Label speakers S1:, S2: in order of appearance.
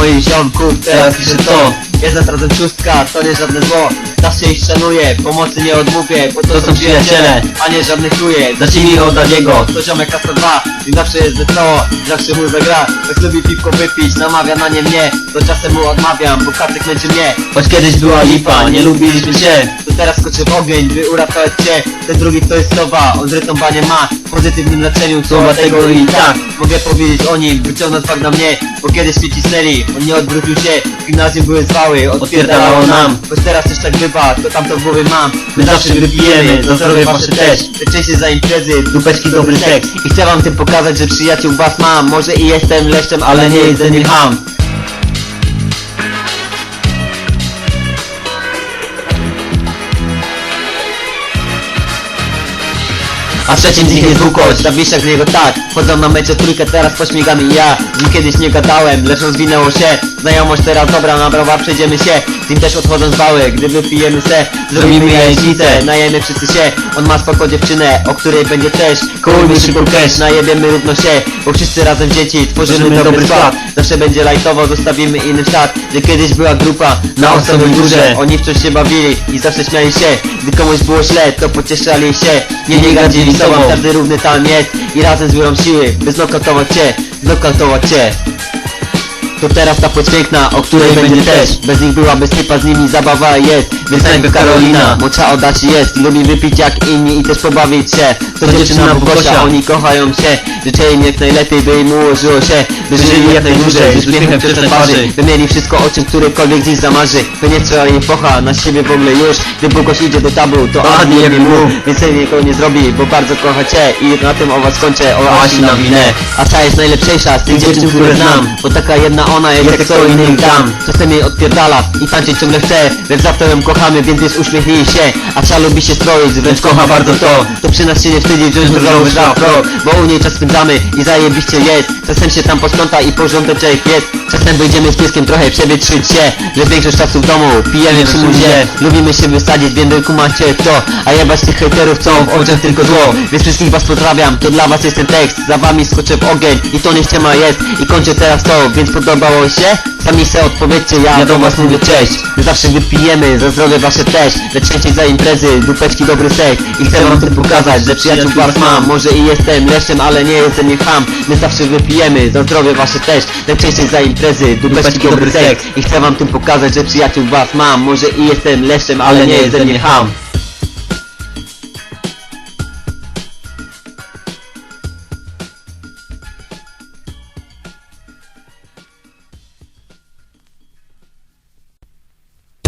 S1: moich ziomków, teraz piszę to Jest razem szóstka, to nie żadne zło. Zawsze ich szanuję, pomocy nie odmówię Bo to, są przyjaciele, a nie żadnych chuje Zacznijmy od Daniego, to ziomek klasa 2 I zawsze jest wesoło, zawsze mu zagra. Jak lubi piwko wypić, namawia na nie mnie To czasem mu odmawiam, bo kartek męczy mnie. Choć kiedyś była lipa, nie lubiliśmy się. To teraz skoczy w ogień, by uratować cię Ten drugi to jest sowa, on zrytą banie ma. W pozytywnym znaczeniu słowa tego i tak. Mogę powiedzieć o nim, wyciągnąć fakt na mnie Bo kiedyś mnie cisnęli, on nie odwrócił się. W gimnazjum były zwały, odpierdalało nam. Choć teraz też tak bywa, to tam to w głowie mam My zawsze wypijemy, zdrowie wasze też Częściej za imprezy, dupeczki dobry seks. I chcę wam tym pokazać, że przyjaciół was mam Może i jestem leszczem, ale nie jestem nie ham A trzecim z nich jest Wukoś, Zawiszak z niego tak. Chodzą na mecze trójkę, teraz pośmigam i ja Z nim kiedyś nie gadałem, lecz rozwinęło się. Znajomość teraz dobra, na brawa przejdziemy się. Z nim też odchodzą z bały, gdy wypijemy se Zrobimy jajecznicę, najemy wszyscy się. On ma spoko dziewczynę, o której będzie też. Kołujmy szybko cash, najebiemy równo się Bo wszyscy razem dzieci, tworzymy dobry skład. Zawsze będzie lajtowo, zostawimy inny świat Gdy kiedyś była grupa na osobnej górze Oni wciąż się bawili i zawsze śmiali się. Gdy komuś było źle, to pocieszali się. Nie nie gardzili sobą, każdy równy tam jest I razem zbiorą siły, by znokautować cię Znokautować cię. To teraz ta płeć piękna, o której będzie też. Bez nich byłaby sypa, z nimi zabawa jest Więc najpierw Karolina, młodsza od Asi jest Lubi wypić jak inni i też pobawić się. To dziewczyna Bukosia, oni kochają się. Życzę im jak najlepiej, by im ułożyło się. By żyli jak najdłużej, z uśmiechem przez twarzy. By mieli wszystko o czym którykolwiek nich zamarzy. By nie strzelali im focha na siebie w ogóle już. Gdy Bukoś idzie do tabu, to Adi nie mu Więcej nikogo nie zrobi, bo bardzo kocha cię I na tym o was kończę, o Asi na winę Asia jest najlepsza z tych dziewczyn, które znam. Bo taka jedna ona jest jak co innym tam. Czasem jej odpierdala i tańczyć ciągle chce Lecz za to ją kochamy, więc jest uśmiechnij się Asia lubi się stroić, wręcz kocha bardzo to. To przy nas się nie wstydzi wziąć różowy szlafrok Bo u niej czas spędzamy i zajebiście jest. Czasem się tam posprząta i porządeczek jest. Czasem wyjdziemy z pieskiem trochę przewietrzyć się Lecz większość czasu w domu pijemy przy muzie Lubimy się wysadzić, więc kumacie to. A jebać tych hejterów, co w oczach tylko zło. Więc wszystkich was pozdrawiam, to dla was jest ten tekst. Za wami skoczę w ogień i to nie ściema jest. I kończę teraz to, więc podobało się? Sami se odpowiedzcie, ja, do was mówię cześć. My zawsze wypijemy, za zdrowie wasze też Lecz częściej za imprezy, dupeczki dobry seks. I chcę wam tym pokazać, że przyjaciół was mam. Może i jestem leszczem, ale nie jestem nie ham My zawsze wypijemy, za zdrowie wasze też Lecz częściej za imprezy, dupeczki dobry seks. I chcę wam tym pokazać, że przyjaciół was mam. Może i jestem leszczem, ale nie jestem nie ham